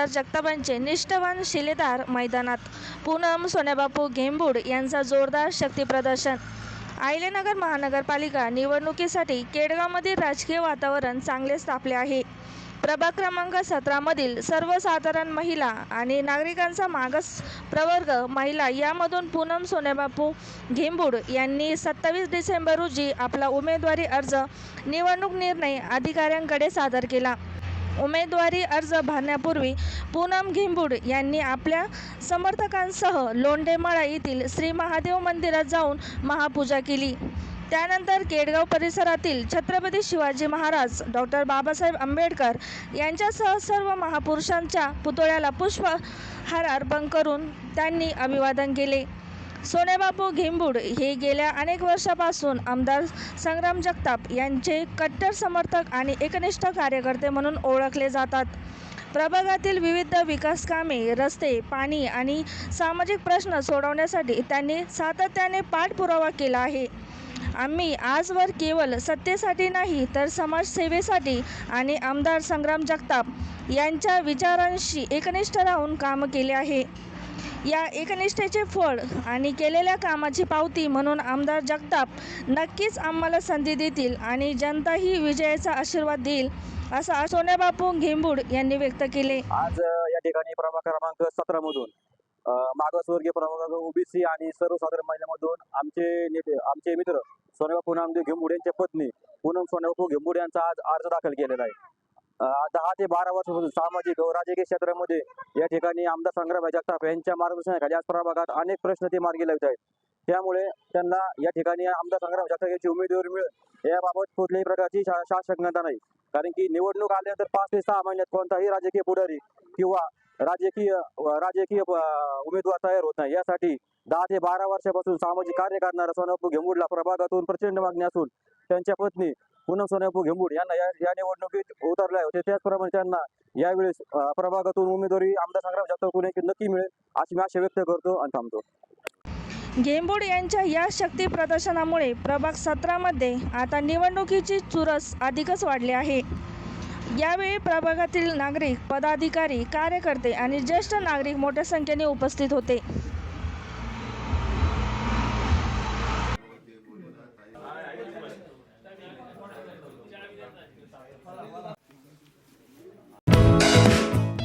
आमदार जगतापांचे निष्ठवान शिलेदार मैदानात. पूनम सोन्याबापू घेंबूड यांचा जोरदार शक्तीप्रदर्शन आयलेनगर महानगरपालिका निवडणुकीसाठी केडगावमधील राजकीय वातावरण चांगलेच तापले आहे. प्रभाग क्रमांक सतरामधील सर्वसाधारण महिला आणि नागरिकांचा मागास प्रवर्ग महिला यामधून पूनम सोनेबापू घेंबूड यांनी सत्तावीस डिसेंबर रोजी आपला उमेदवारी अर्ज निवडणूक निर्णय अधिकाऱ्यांकडे सादर केला. उमेदवारी अर्ज भरण्यापूर्वी पूनम घिंबूड यांनी आपल्या समर्थकांसह लोंढेमळा येथील श्री महादेव मंदिरात जाऊन महापूजा केली. त्यानंतर केडगाव परिसरातील छत्रपती शिवाजी महाराज डॉक्टर बाबासाहेब आंबेडकर यांच्यासह सर्व महापुरुषांच्या पुतळ्याला पुष्पहार अर्पण करून त्यांनी अभिवादन केले. सोनेबापू घिंबूड हे गेल्या अनेक वर्षापासून आमदार संग्राम जगताप यांचे कट्टर समर्थक आणि एकनिष्ठ कार्यकर्ते म्हणून ओळखले जातात. प्रभागातील विविध विकास कामे रस्ते पाणी आणि सामाजिक प्रश्न सोडवण्यासाठी त्यांनी सातत्याने पाठपुरावा केला आहे. आम्ही आजवर केवळ सत्तेसाठी नाही तर समाजसेवेसाठी आणि आमदार संग्राम जगताप यांच्या विचारांशी एकनिष्ठ राहून काम केले आहे. या एकनिष्ठेचे फळ आणि केलेल्या कामाची पावती म्हणून आमदार जगताप नक्कीच आम्हाला संधी देतील आणि जनताही विजयाचा आशीर्वाद देईल असा सोन्याबापू घेंबूड यांनी व्यक्त केले. आज या ठिकाणी प्रभाग क्रमांक सतरा मधून मागासवर्गीय प्रभाग ओबीसी आणि सर्वसाधारण महिलामधून आमचे नेते आमचे मित्र सोन्याबापू नामदेव घेंबूड यांच्या पत्नी पूनम सोन्याबापू घेंबूड यांचा आज अर्ज दाखल केलेला आहे. दहा ते बारा वर्षापासून सामाजिक व राजकीय क्षेत्रामध्ये या ठिकाणी आमदार संग्रामभाई जगताप यांच्या मार्गदर्शनाखाली आज प्रभागात अनेक प्रश्न ते मार्गी लावत आहेत. त्यामुळे त्यांना या ठिकाणी आमदार संग्राम जगताप यांची उमेदवारी मिळेल. याबाबत कुठल्याही प्रकारची शा- नाही. कारण की निवडणूक आल्यानंतर पाच ते सहा महिन्यात कोणताही राजकीय पुढारी किंवा राजकीय राजकीय उमेदवार तयार होत नाही. यासाठी दहा ते बारा वर्षापासून सामाजिक कार्य करणारा सोनापू घेमुडला प्रभागातून प्रचंड मागणी असून त्यांच्या पत्नी पूनम सोनापू घेंबूड यांना या या निवडणुकीत उतरले होते. त्याचप्रमाणे त्यांना यावेळेस प्रभागातून उमेदवारी आमदार संग्राम जाधव यांची नक्की मिळेल अशी मी आशा व्यक्त करतो आणि थांबतो. गेंबोड यांच्या या शक्ती प्रदर्शनामुळे प्रभाग सतरामध्ये आता निवडणुकीची चुरस अधिकच वाढली आहे. यावेळी प्रभागातील नागरिक पदाधिकारी कार्यकर्ते आणि ज्येष्ठ नागरिक मोठ्या संख्येने उपस्थित होते.